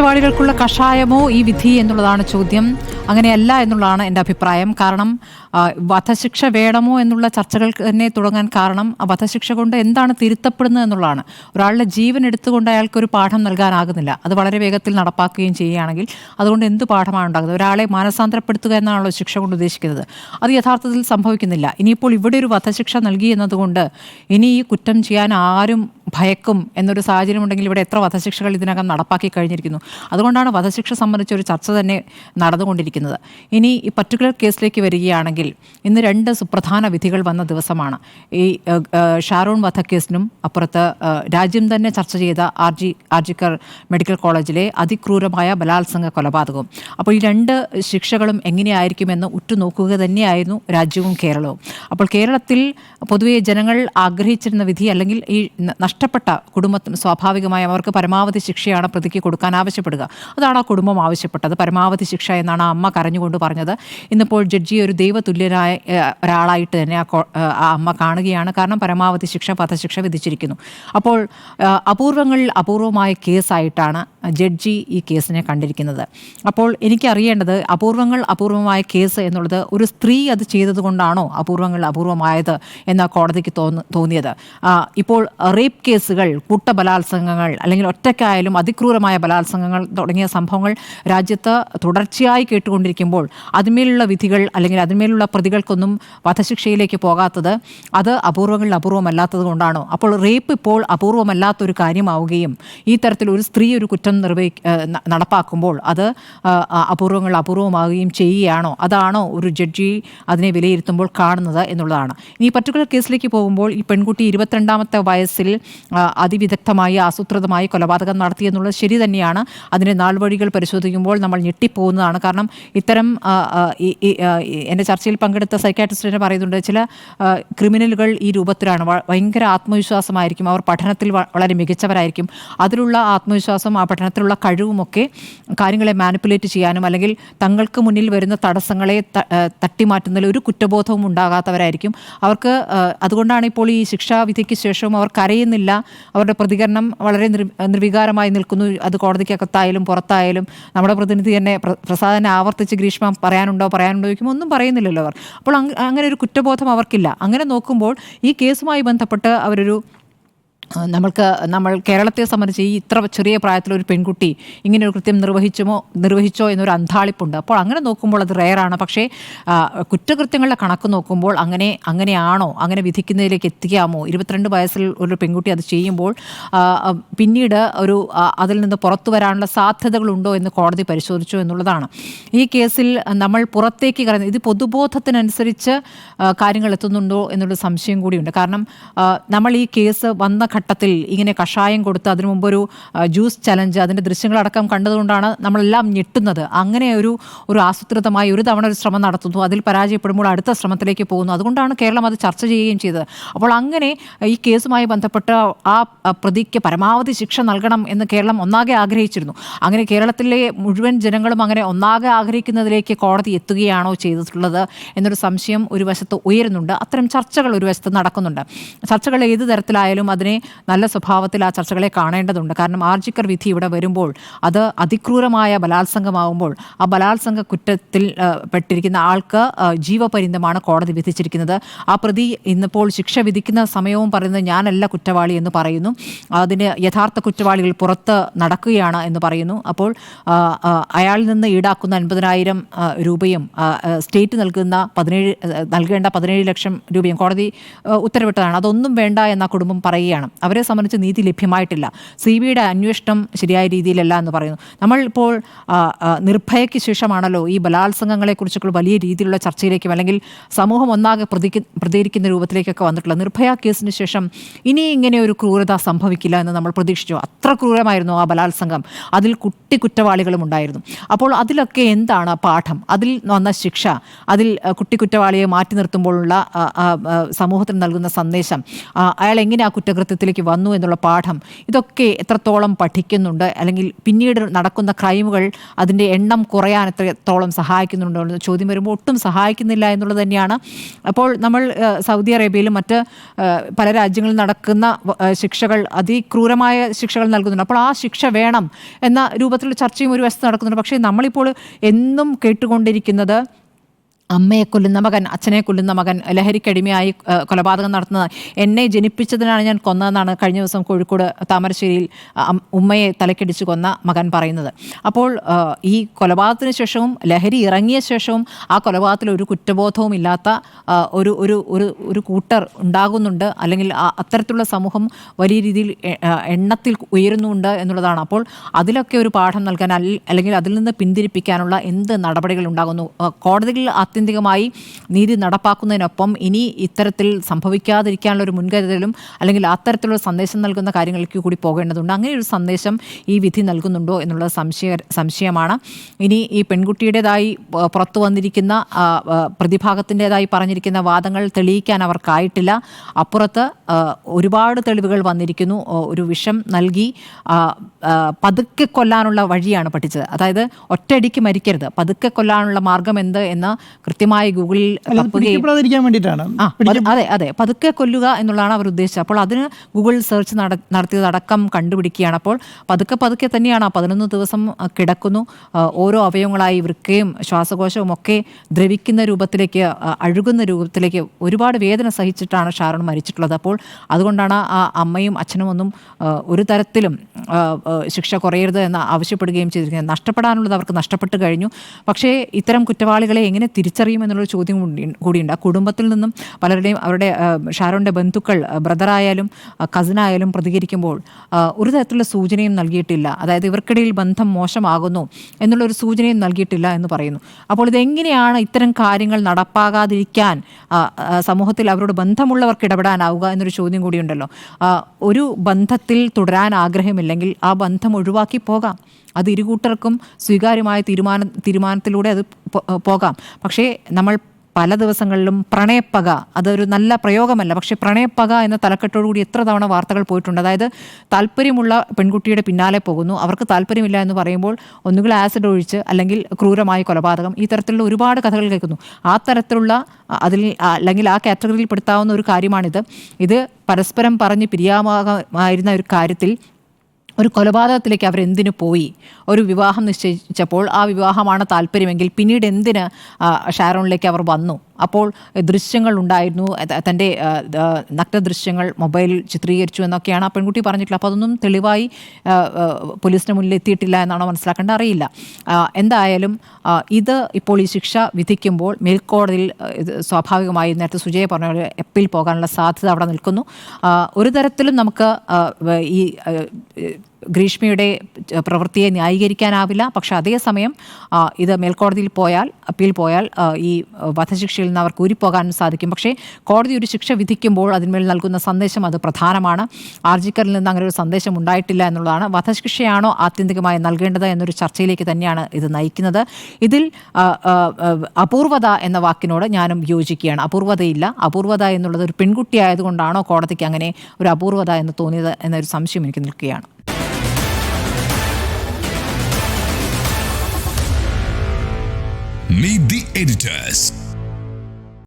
കുറ്റവാളികൾക്കുള്ള കഷായമോ ഈ വിധി എന്നുള്ളതാണ് ചോദ്യം. അങ്ങനെയല്ല എന്നുള്ളതാണ് എന്റെ അഭിപ്രായം. കാരണം വധശിക്ഷ വേണമോ എന്നുള്ള ചർച്ചകൾ തന്നെ തുടങ്ങാൻ കാരണം വധശിക്ഷ കൊണ്ട് എന്താണ് തിരുത്തപ്പെടുന്നത് എന്നുള്ളതാണ്. ഒരാളുടെ ജീവൻ എടുത്തുകൊണ്ട് അയാൾക്ക് ഒരു പാഠം നൽകാനാകുന്നില്ല. അത് വളരെ വേഗത്തിൽ നടപ്പാക്കുകയും ചെയ്യുകയാണെങ്കിൽ അതുകൊണ്ട് എന്ത് പാഠമാണ് ഉണ്ടാകുന്നത്? ഒരാളെ മാനസാന്തരപ്പെടുത്തുക എന്നാണല്ലോ ശിക്ഷ കൊണ്ട് ഉദ്ദേശിക്കുന്നത്. അത് യഥാർത്ഥത്തിൽ സംഭവിക്കുന്നില്ല. ഇനിയിപ്പോൾ ഇവിടെ ഒരു വധശിക്ഷ നൽകി എന്നതുകൊണ്ട് ഇനി ഈ കുറ്റം ചെയ്യാൻ ആരും ഭയക്കും എന്നൊരു സാഹചര്യം ഉണ്ടെങ്കിൽ ഇവിടെ എത്ര വധശിക്ഷകൾ ഇതിനകം നടപ്പാക്കി കഴിഞ്ഞിരിക്കുന്നു. അതുകൊണ്ടാണ് വധശിക്ഷ സംബന്ധിച്ച ഒരു ചർച്ച തന്നെ നടന്നുകൊണ്ടിരിക്കുന്നത്. ഇനി ഈ പർട്ടിക്കുലർ കേസിലേക്ക് വരികയാണെങ്കിൽ ഇന്ന് രണ്ട് സുപ്രധാന വിധികൾ വന്ന ദിവസമാണ്. ഈ ഷാറൂൺ വധ കേസിനും വധക്കേസിനും അപ്പുറത്ത് രാജ്യം തന്നെ ചർച്ച ചെയ്ത ആർജി ആർജിക്കർ മെഡിക്കൽ കോളേജിലെ അതിക്രൂരമായ ബലാത്സംഗ കൊലപാതകവും. അപ്പോൾ ഈ രണ്ട് ശിക്ഷകളും എങ്ങനെയായിരിക്കുമെന്ന് ഉറ്റുനോക്കുക തന്നെയായിരുന്നു രാജ്യവും കേരളവും. അപ്പോൾ കേരളത്തിൽ പൊതുവെ ജനങ്ങൾ ആഗ്രഹിച്ചിരുന്ന വിധി അല്ലെങ്കിൽ ഈ ന- നഷ്ടപ്പെട്ട കുടുംബത്തിന് സ്വാഭാവികമായി അവർക്ക് പരമാവധി ശിക്ഷയാണ് പ്രതിക്ക് കൊടുക്കാൻ ആവശ്യപ്പെടുക. അതാണ് ആ കുടുംബം ആവശ്യപ്പെട്ടത്. പരമാവധി ശിക്ഷ എന്നാണ് ആ അമ്മ കരഞ്ഞുകൊണ്ട് പറഞ്ഞത്. ഇന്നിപ്പോൾ ജഡ്ജി ഒരു ദൈവതുല്യനായ ഒരാളായിട്ട് തന്നെ ആ അമ്മ കാണുകയാണ്. കാരണം പരമാവധി ശിക്ഷ വധശിക്ഷ വിധിച്ചിരിക്കുന്നു. അപ്പോൾ അപൂർവങ്ങളിൽ അപൂർവമായ കേസായിട്ടാണ് ജഡ്ജി ഈ കേസിനെ കണ്ടിരിക്കുന്നത്. അപ്പോൾ എനിക്കറിയേണ്ടത് അപൂർവങ്ങൾ അപൂർവമായ കേസ് എന്നുള്ളത് ഒരു സ്ത്രീ അത് ചെയ്തതുകൊണ്ടാണോ അപൂർവങ്ങൾ അപൂർവമായത് എന്ന കോടതിക്ക് തോന്നു തോന്നിയത്. ഇപ്പോൾ റേപ്പ് കേസുകൾ കൂട്ടബലാത്സംഗങ്ങൾ അല്ലെങ്കിൽ ഒറ്റയ്ക്കായാലും അതിക്രൂരമായ ബലാത്സംഗങ്ങൾ തുടങ്ങിയ സംഭവങ്ങൾ രാജ്യത്ത് തുടർച്ചയായി കേട്ടുകൊണ്ടിരിക്കുമ്പോൾ അതിന്മേലുള്ള വിധികൾ അല്ലെങ്കിൽ അതിന്മേലുള്ള പ്രതികൾക്കൊന്നും വധശിക്ഷയിലേക്ക് പോകാത്തത് അത് അപൂർവങ്ങളിൽ അപൂർവമല്ലാത്തത് കൊണ്ടാണോ? അപ്പോൾ റേപ്പ് ഇപ്പോൾ അപൂർവമല്ലാത്തൊരു കാര്യമാവുകയും ഈ തരത്തിൽ ഒരു സ്ത്രീ ഒരു കുറ്റം നിർവഹി നടപ്പാക്കുമ്പോൾ അത് അപൂർവങ്ങൾ അപൂർവമാവുകയും ചെയ്യുകയാണോ? അതാണോ ഒരു ജഡ്ജി അതിനെ വിലയിരുത്തുമ്പോൾ കാണുന്നത് എന്നുള്ളതാണ്. ഇനി പർട്ടിക്കുലർ കേസിലേക്ക് പോകുമ്പോൾ ഈ പെൺകുട്ടി ഇരുപത്തിരണ്ടാമത്തെ വയസ്സിൽ അതിവിദഗ്ധമായി ആസൂത്രിതമായി കൊലപാതകം നടത്തിയെന്നുള്ളത് ശരി തന്നെയാണ്. അതിന്റെ നാൾവഴികൾ പരിശോധിക്കുമ്പോൾ നമ്മൾ ഞെട്ടിപ്പോകുന്നതാണ്. കാരണം ഇത്തരം എന്റെ ചർച്ചയിൽ പങ്കെടുത്ത സൈക്കാട്രിസ്റ്റിനെ പറയുന്നുണ്ട് ചില ക്രിമിനലുകൾ ഈ രൂപത്തിലാണ്. ഭയങ്കര ആത്മവിശ്വാസമായിരിക്കും. അവർ പഠനത്തിൽ വളരെ മികച്ചവരായിരിക്കും. അതിലുള്ള ആത്മവിശ്വാസം ആ പഠനത്തിലുള്ള കഴിവുമൊക്കെ കാര്യങ്ങളെ മാനിപ്പുലേറ്റ് ചെയ്യാനും അല്ലെങ്കിൽ തങ്ങൾക്ക് മുന്നിൽ വരുന്ന തടസ്സങ്ങളെ തട്ടിമാറ്റുന്നതിൽ ഒരു കുറ്റബോധവും ഉണ്ടാകാത്തവരായിരിക്കും. അവർക്ക് അതുകൊണ്ടാണ് ഇപ്പോൾ ഈ ശിക്ഷാവിധിക്ക് ശേഷവും അവർ കരയുന്നില്ല. അവരുടെ പ്രതികരണം വളരെ നിർവികാരമായി നിൽക്കുന്നു. അത് കോടതിക്കകത്തായാലും പുറത്തായാലും. നമ്മുടെ പ്രതിനിധി തന്നെ പ്രസാദനെ ആവർത്തിച്ച് ഗ്രീഷ്മ പറയാനുണ്ടോ പറയാനുണ്ടോ ചോദിക്കുമ്പോൾ ഒന്നും പറയുന്നില്ലല്ലോ അവർ. അപ്പോൾ അങ്ങനെ ഒരു കുറ്റബോധം അവർക്കില്ല. അങ്ങനെ നോക്കുമ്പോൾ ഈ കേസുമായി ബന്ധപ്പെട്ട് അവരൊരു നമ്മൾക്ക് നമ്മൾ കേരളത്തെ സംബന്ധിച്ച് ഈ ഇത്ര ചെറിയ പ്രായത്തിലൊരു പെൺകുട്ടി ഇങ്ങനെ ഒരു കൃത്യം നിർവഹിച്ചുമോ നിർവഹിച്ചോ എന്നൊരു അന്താളിപ്പുണ്ട് അപ്പോൾ അങ്ങനെ നോക്കുമ്പോൾ അത് റെയറാണ്. പക്ഷേ കുറ്റകൃത്യങ്ങളുടെ കണക്ക് നോക്കുമ്പോൾ അങ്ങനെ അങ്ങനെയാണോ അങ്ങനെ വിധിക്കുന്നതിലേക്ക് എത്തിക്കാമോ? ഇരുപത്തിരണ്ട് വയസ്സിൽ ഒരു പെൺകുട്ടി അത് ചെയ്യുമ്പോൾ പിന്നീട് ഒരു അതിൽ നിന്ന് പുറത്തു വരാനുള്ള സാധ്യതകളുണ്ടോ എന്ന് കോടതി പരിശോധിച്ചു എന്നുള്ളതാണ്. ഈ കേസിൽ നമ്മൾ പുറത്തേക്ക് കറങ്ങുന്നത് ഇത് പൊതുബോധത്തിനനുസരിച്ച് കാര്യങ്ങൾ എത്തുന്നുണ്ടോ എന്നുള്ള സംശയം കൂടിയുണ്ട്. കാരണം നമ്മൾ ഈ കേസ് വന്ന ഘട്ടത്തിൽ ഇങ്ങനെ കഷായം കൊടുത്ത് അതിനു ഒരു ജ്യൂസ് ചലഞ്ച് അതിന്റെ ദൃശ്യങ്ങളടക്കം കണ്ടതുകൊണ്ടാണ് നമ്മളെല്ലാം ഞെട്ടുന്നത്. അങ്ങനെ ഒരു ഒരു ആസൂത്രിതമായി ഒരു തവണ ഒരു ശ്രമം നടത്തുന്നു. അതിൽ പരാജയപ്പെടുമ്പോൾ അടുത്ത ശ്രമത്തിലേക്ക് പോകുന്നു. അതുകൊണ്ടാണ് കേരളം അത് ചർച്ച ചെയ്യുകയും ചെയ്തത്. അപ്പോൾ അങ്ങനെ ഈ കേസുമായി ബന്ധപ്പെട്ട് ആ പ്രതിക്ക് പരമാവധി ശിക്ഷ നൽകണം എന്ന് കേരളം ഒന്നാകെ ആഗ്രഹിച്ചിരുന്നു. അങ്ങനെ കേരളത്തിലെ മുഴുവൻ ജനങ്ങളും അങ്ങനെ ഒന്നാകെ ആഗ്രഹിക്കുന്നതിലേക്ക് കോടതി എത്തുകയാണോ ചെയ്തിട്ടുള്ളത് എന്നൊരു സംശയം ഒരു വശത്ത് ഉയരുന്നുണ്ട്. അത്തരം ചർച്ചകൾ ഒരു വശത്ത് നടക്കുന്നുണ്ട്. ചർച്ചകൾ ഏത് തരത്തിലായാലും അതിനെ നല്ല സ്വഭാവത്തിൽ ആ ചർച്ചകളെ കാണേണ്ടതുണ്ട്. കാരണം ആർജിക്കർ വിധി ഇവിടെ വരുമ്പോൾ അത് അതിക്രൂരമായ ബലാത്സംഗമാവുമ്പോൾ ആ ബലാത്സംഗ കുറ്റത്തിൽ പെട്ടിരിക്കുന്ന ആൾക്ക് ജീവപര്യന്തമാണ് കോടതി വിധിച്ചിരിക്കുന്നത്. ആ പ്രതി ഇന്നിപ്പോൾ ശിക്ഷ വിധിക്കുന്ന സമയവും പറയുന്നത് ഞാനല്ല കുറ്റവാളി എന്ന് പറയുന്നു. അതിന് യഥാർത്ഥ കുറ്റവാളികൾ പുറത്ത് നടക്കുകയാണ് എന്ന് പറയുന്നു. അപ്പോൾ അയാളിൽ നിന്ന് ഈടാക്കുന്ന അൻപതിനായിരം രൂപയും സ്റ്റേറ്റ് നൽകുന്ന പതിനേഴ് നൽകേണ്ട പതിനേഴ് ലക്ഷം രൂപയും കോടതി ഉത്തരവിട്ടതാണ്. അതൊന്നും വേണ്ട എന്ന കുടുംബം പറയുകയാണ്. അവരെ സംബന്ധിച്ച് നീതി ലഭ്യമായിട്ടില്ല. സി ബിയുടെ അന്വേഷണം ശരിയായ രീതിയിലല്ല എന്ന് പറയുന്നു. ആ, നിർഭയയ്ക്ക് ശേഷമാണല്ലോ ഈ ബലാത്സംഗങ്ങളെക്കുറിച്ചൊക്കെ വലിയ രീതിയിലുള്ള ചർച്ചയിലേക്കും അല്ലെങ്കിൽ സമൂഹം ഒന്നാകെ പ്രതിക്ക് പ്രതികരിക്കുന്ന രൂപത്തിലേക്കൊക്കെ വന്നിട്ടുള്ളത് നിർഭയ കേസിന് ശേഷം ഇനി ഇങ്ങനെ ഒരു ക്രൂരത സംഭവിക്കില്ല എന്ന് നമ്മൾ പ്രതീക്ഷിച്ചു. അത്ര ക്രൂരമായിരുന്നു ആ ബലാത്സംഗം. അതിൽ കുട്ടി കുറ്റവാളികളും ഉണ്ടായിരുന്നു. അപ്പോൾ അതിലൊക്കെ എന്താണ് പാഠം? അതിൽ വന്ന ശിക്ഷ അതിൽ കുട്ടി കുറ്റവാളിയെ മാറ്റി നിർത്തുമ്പോഴുള്ള സമൂഹത്തിന് നൽകുന്ന സന്ദേശം അയാൾ എങ്ങനെ ആ കുറ്റകൃത്യത്തിലേക്ക് ജീവിതത്തിലേക്ക് വന്നു എന്നുള്ള പാഠം. ഇതൊക്കെ എത്രത്തോളം പഠിക്കുന്നുണ്ട്? അല്ലെങ്കിൽ പിന്നീട് നടക്കുന്ന ക്രൈമുകൾ അതിന്റെ എണ്ണം കുറയാൻ എത്രത്തോളം സഹായിക്കുന്നുണ്ടോ എന്ന ചോദ്യം വരുമ്പോൾ ഒട്ടും സഹായിക്കുന്നില്ല എന്നുള്ളത് തന്നെയാണ്. അപ്പോൾ നമ്മൾ സൗദി അറേബ്യയിലും മറ്റ് പല രാജ്യങ്ങളിൽ നടക്കുന്ന ശിക്ഷകൾ അതിക്രൂരമായ ശിക്ഷകൾ നൽകുന്നുണ്ട്. അപ്പോൾ ആ ശിക്ഷ വേണം എന്ന രൂപത്തിലുള്ള ചർച്ചയും ഒരു വശത്ത് നടക്കുന്നുണ്ട്. പക്ഷേ നമ്മളിപ്പോൾ എന്നും കേട്ടുകൊണ്ടിരിക്കുന്നത് അമ്മയെ കൊല്ലുന്ന മകൻ അച്ഛനെ കൊല്ലുന്ന മകൻ ലഹരിക്കടിമയായി കൊലപാതകം നടത്തുന്നത് എന്നെ ജനിപ്പിച്ചതിനാണ് ഞാൻ കൊന്നതെന്നാണ് കഴിഞ്ഞ ദിവസം കോഴിക്കോട് താമരശ്ശേരിയിൽ ഉമ്മയെ തലക്കടിച്ച് കൊന്ന മകൻ പറയുന്നത്. അപ്പോൾ ഈ കൊലപാതകത്തിന് ശേഷവും ലഹരി ഇറങ്ങിയ ശേഷവും ആ കൊലപാതകത്തിൽ ഒരു കുറ്റബോധവും ഇല്ലാത്ത ഒരു ഒരു ഒരു ഒരു കൂട്ടർ ഉണ്ടാകുന്നുണ്ട്. അല്ലെങ്കിൽ അത്തരത്തിലുള്ള സമൂഹം വലിയ രീതിയിൽ എണ്ണത്തിൽ ഉയരുന്നുണ്ട് എന്നുള്ളതാണ്. അപ്പോൾ അതിലൊക്കെ ഒരു പാഠം നൽകാൻ അല്ലെങ്കിൽ അതിൽ നിന്ന് പിന്തിരിപ്പിക്കാനുള്ള എന്ത് നടപടികൾ ഉണ്ടാകുന്നു? കോടതികളിൽ കോടതികളിൽ ആത്യന്തികമായി നീതി നടപ്പാക്കുന്നതിനൊപ്പം ഇനി ഇത്തരത്തിൽ സംഭവിക്കാതിരിക്കാനുള്ള ഒരു മുൻകരുതലും അല്ലെങ്കിൽ അത്തരത്തിലുള്ള സന്ദേശം നൽകുന്ന കാര്യങ്ങളിലേക്ക് കൂടി പോകേണ്ടതുണ്ട്. അങ്ങനെ ഒരു സന്ദേശം ഈ വിധി നൽകുന്നുണ്ടോ എന്നുള്ളത് സംശയ സംശയമാണ്. ഇനി ഈ പെൺകുട്ടിയുടേതായി പുറത്തു വന്നിരിക്കുന്ന പ്രതിഭാഗത്തിന്റെതായി പറഞ്ഞിരിക്കുന്ന വാദങ്ങൾ തെളിയിക്കാൻ അവർക്കായിട്ടില്ല. അപ്പുറത്ത് ഒരുപാട് തെളിവുകൾ വന്നിരിക്കുന്നു. ഒരു വിഷം നൽകി പതുക്കെ കൊല്ലാനുള്ള വഴിയാണ് പഠിച്ചത്. അതായത് ഒറ്റയടിക്ക് മരിക്കരുത്. പതുക്കെ കൊല്ലാനുള്ള മാർഗം എന്ത് എന്ന് കൃത്യമായി ഗൂഗിളിൽ തപ്പുകയും വേണ്ടിയിട്ടാണ്. അതെ അതെ പതുക്കെ കൊല്ലുക എന്നുള്ളതാണ് അവർ ഉദ്ദേശിച്ചത്. അപ്പോൾ അതിന് ഗൂഗിൾ സെർച്ച് നട നടത്തിയതടക്കം കണ്ടുപിടിക്കുകയാണ്. അപ്പോൾ പതുക്കെ പതുക്കെ തന്നെയാണ് ആ പതിനൊന്ന് ദിവസം കിടക്കുന്നു. ഓരോ അവയവങ്ങളായി വൃക്കയും ശ്വാസകോശവും ഒക്കെ ദ്രവിക്കുന്ന രൂപത്തിലേക്ക് അഴുകുന്ന രൂപത്തിലേക്ക് ഒരുപാട് വേദന സഹിച്ചിട്ടാണ് ഷാരോൺ മരിച്ചിട്ടുള്ളത്. അപ്പോൾ അതുകൊണ്ടാണ് ആ അമ്മയും അച്ഛനും ഒന്നും ഒരു തരത്തിലും ശിക്ഷ കുറയരുത് എന്ന് ആവശ്യപ്പെടുകയും ചെയ്തിരിക്കുന്നത്. നഷ്ടപ്പെടാനുള്ളത് അവർക്ക് നഷ്ടപ്പെട്ട് കഴിഞ്ഞു. പക്ഷേ ഇത്തരം കുറ്റവാളികളെ എങ്ങനെ തിരിച്ചറിയും എന്നുള്ളൊരു ചോദ്യം കൂടി- കൂടിയുണ്ട്. ആ കുടുംബത്തിൽ നിന്നും പലരുടെയും അവരുടെ ഷാരോന്റെ ബന്ധുക്കൾ ബ്രദറായാലും കസിനായാലും പ്രതികരിക്കുമ്പോൾ ഒരു തരത്തിലുള്ള സൂചനയും നൽകിയിട്ടില്ല. അതായത് ഇവർക്കിടയിൽ ബന്ധം മോശമാകുന്നു എന്നുള്ളൊരു സൂചനയും നൽകിയിട്ടില്ല എന്ന് പറയുന്നു. അപ്പോൾ ഇതെങ്ങനെയാണ് ഇത്തരം കാര്യങ്ങൾ നടപ്പാകാതിരിക്കാൻ സമൂഹത്തിൽ അവരോട് ബന്ധമുള്ളവർക്ക് ഇടപെടാനാവുക എന്നൊരു ചോദ്യം കൂടിയുണ്ടല്ലോ. ഒരു ബന്ധത്തിൽ തുടരാൻ ആഗ്രഹമില്ലെങ്കിൽ ആ ബന്ധം ഒഴിവാക്കി പോകാം. അത് ഇരുകൂട്ടർക്കും സ്വീകാര്യമായ തീരുമാന തീരുമാനത്തിലൂടെ അത് പോകാം. പക്ഷേ നമ്മൾ പല ദിവസങ്ങളിലും പ്രണയപ്പക അതൊരു നല്ല പ്രയോഗമല്ല. പക്ഷേ പ്രണയപ്പക എന്ന തലക്കെട്ടോടുകൂടി എത്ര തവണ വാർത്തകൾ പോയിട്ടുണ്ട്. അതായത് താല്പര്യമുള്ള പെൺകുട്ടിയുടെ പിന്നാലെ പോകുന്നു. അവർക്ക് താല്പര്യമില്ല എന്ന് പറയുമ്പോൾ ഒന്നുകിൽ ആസിഡ് ഒഴിച്ച് അല്ലെങ്കിൽ ക്രൂരമായ കൊലപാതകം ഈ തരത്തിലുള്ള ഒരുപാട് കഥകൾ കേൾക്കുന്നു. ആ തരത്തിലുള്ള അതിൽ അല്ലെങ്കിൽ ആ കാറ്റഗറിയിൽ പെടുത്താവുന്ന ഒരു കാര്യമാണിത്. ഇത് പരസ്പരം പറഞ്ഞ് പിരിയാമായിരുന്ന ഒരു കാര്യത്തിൽ ഒരു കൊലപാതകത്തിലേക്ക് അവരെന്തിനു പോയി? ഒരു വിവാഹം നിശ്ചയിച്ചപ്പോൾ ആ വിവാഹമാണ് താല്പര്യമെങ്കിൽ പിന്നീട് എന്തിന് ഷാരോണിലേക്ക് അവർ വന്നു? അപ്പോൾ ദൃശ്യങ്ങൾ ഉണ്ടായിരുന്നു. തന്റെ നഗ്നദൃശ്യങ്ങൾ മൊബൈലിൽ ചിത്രീകരിച്ചു എന്നൊക്കെയാണ് ആ പെൺകുട്ടി പറഞ്ഞിട്ടുള്ളത്. അപ്പോൾ അതൊന്നും തെളിവായി പോലീസിന് മുന്നിൽ എത്തിയിട്ടില്ല എന്നാണോ മനസ്സിലാക്കേണ്ട അറിയില്ല. എന്തായാലും ഇത് ഇപ്പോൾ ഈ ശിക്ഷ വിധിക്കുമ്പോൾ മേൽക്കോടതിയിൽ സ്വാഭാവികമായി നേരത്തെ സുജയ പറഞ്ഞ അപ്പീൽ പോകാനുള്ള സാധ്യത അവിടെ നിൽക്കുന്നു. ഒരു തരത്തിലും നമുക്ക് ഈ ഗ്രീഷ്മയുടെ പ്രവൃത്തിയെ ന്യായീകരിക്കാനാവില്ല. പക്ഷെ അതേസമയം ഇത് മേൽക്കോടതിയിൽ പോയാൽ അപ്പീൽ പോയാൽ ഈ വധശിക്ഷയിൽ നിന്ന് അവർക്ക് ഊരിപ്പോകാനും സാധിക്കും. പക്ഷേ കോടതി ഒരു ശിക്ഷ വിധിക്കുമ്പോൾ അതിന്മേൽ നൽകുന്ന സന്ദേശം അത് പ്രധാനമാണ്. ആർജിക്കറിൽ നിന്ന് അങ്ങനെ ഒരു സന്ദേശം ഉണ്ടായിട്ടില്ല എന്നുള്ളതാണ്. വധശിക്ഷയാണോ ആത്യന്തികമായി നൽകേണ്ടത് എന്നൊരു ചർച്ചയിലേക്ക് തന്നെയാണ് ഇത് നയിക്കുന്നത്. ഇതിൽ അപൂർവത എന്ന വാക്കിനോട് ഞാനും യോജിക്കുകയാണ്. അപൂർവതയില്ല. അപൂർവത എന്നുള്ളത് ഒരു പെൺകുട്ടി ആയതുകൊണ്ടാണോ കോടതിക്ക് അങ്ങനെ ഒരു അപൂർവത എന്ന് തോന്നിയത് എന്നൊരു സംശയം എനിക്ക് നിൽക്കുകയാണ്. Meet the editors.